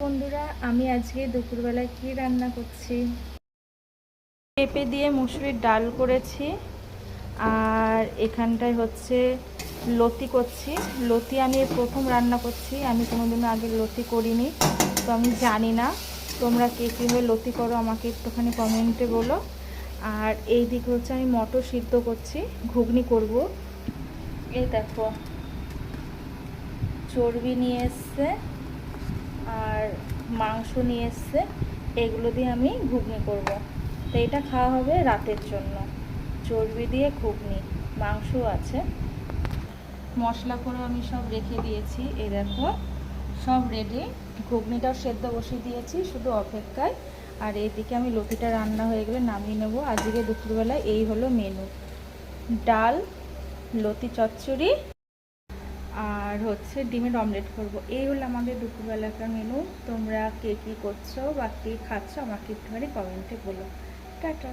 বন্ধুরা, আমি আজকে দুপুরবেলায় কি রান্না করছি? পেঁপে দিয়ে মুসুরির ডাল করেছি, আর এখানটায় হচ্ছে লতি করছি। লতি আমি প্রথম রান্না করছি, আমি কোনোদিনও আগে লতি করিনি, তো আমি জানি না। তোমরা কে কীভাবে লতি করো আমাকে একটুখানি কমেন্টে বলো। আর এই দিকে হচ্ছে আমি মটর সিদ্ধ করছি, ঘুগনি করব। এই দেখো, চর্বি নিয়ে এসছে। মাংস নিয়ে এসছে, এগুলো দিয়ে আমি ঘুগনি করব। তো এটা খাওয়া হবে রাতের জন্য। চর্বি দিয়ে ঘুগনি, মাংসও আছে। মশলা করে আমি সব রেখে দিয়েছি। এই দেখো, সব রেডি ঘুগনিটাও সেদ্ধ বসিয়ে দিয়েছি, শুধু অপেক্ষায়। আর এদিকে আমি লতিটা রান্না হয়ে গেলে নামিয়ে নেব। আজকে দুপুরবেলায় এই হলো মেনু ডাল, লতি, চচ্চড়ি। আর হচ্ছে ডিমের অমলেট করব। এই হলো আমাদের দুপুরবেলাকার মেনু তোমরা কে কী করছ বা কে খাচ্ছ আমাকে একটুখানি কমেন্টে বলো। টাটা।